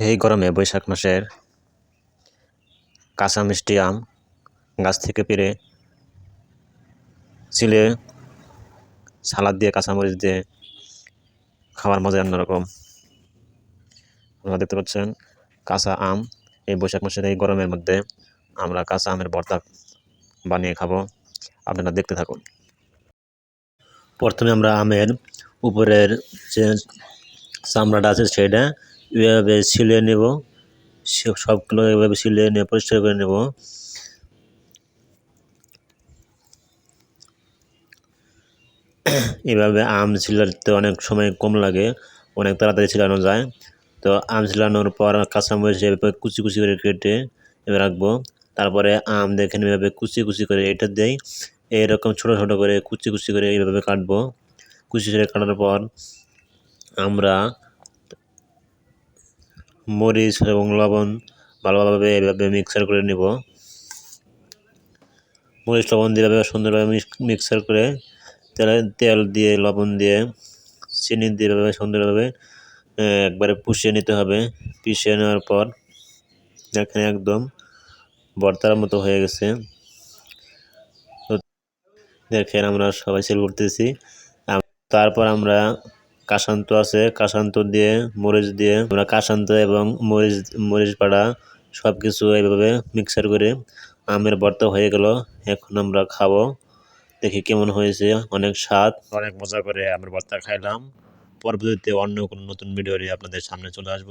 এই গরমে বৈশাখ মাসের কাঁচা মিষ্টি আম গাছ থেকে পেরে ছিলে সালাদ দিয়ে, কাঁচামরিচ দিয়ে খাওয়ার মজা অন্যরকম। আপনারা দেখতে পাচ্ছেন, কাঁচা আম এই বৈশাখ মাসের এই গরমের মধ্যে আমরা কাঁচা আমের ভর্তা বানিয়ে খাব। আপনারা দেখতে থাকুন। প্রথমে আমরা আমের উপরের যে চামড়াটা আছে সেটা এভাবে ছিলে নেব। সবগুলো এভাবে ছিলে নিয়ে পরিষ্কার করে নেব। এভাবে আম ছিলাতে অনেক সময় কম লাগে, অনেক তাড়াতাড়ি ছিলানো যায়। তো আম ছিলানোর পর কাঁচামরিচ এভাবে কুচি কুচি করে কেটে এভাবে রাখব। তারপরে আম দেখেন এভাবে কুচি কুচি করে এটা দেই এরকম ছোট ছোট করে কুচি কুচি করে এইভাবে কাটবো। কুচি করে কাটার পর আমরা মরিচ এবং লবণ ভালোভাবে এভাবে মিক্সার করে নেব। মরিচ, লবণ দিয়ে এভাবে সুন্দরভাবে মিক্সার করে তেলে তেল দিয়ে, লবণ দিয়ে, চিনি দিয়ে এভাবে সুন্দরভাবে একবারে পুষিয়ে নিতে হবে। পিষিয়ে নেওয়ার পর এখানে একদম ভর্তার মতো হয়ে গেছে। দেখেন আমরা সবাই সেল করতেছি। তারপর আমরা কাসান্ত আছে কাসান্ত দিয়ে, মরিচ দিয়ে, আমরা কাসান্ত এবং মরিচ মরিচ পাড়া সব কিছু এইভাবে মিক্সার করে আমের ভর্তা হয়ে গেল, এখন আমরা খাব। দেখি কেমন হয়েছে, অনেক স্বাদ। অনেক মজা করে আমের ভর্তা খাইলাম। পরবর্তীতে অন্য কোনো নতুন ভিডিও আপনাদের সামনে চলে আসব।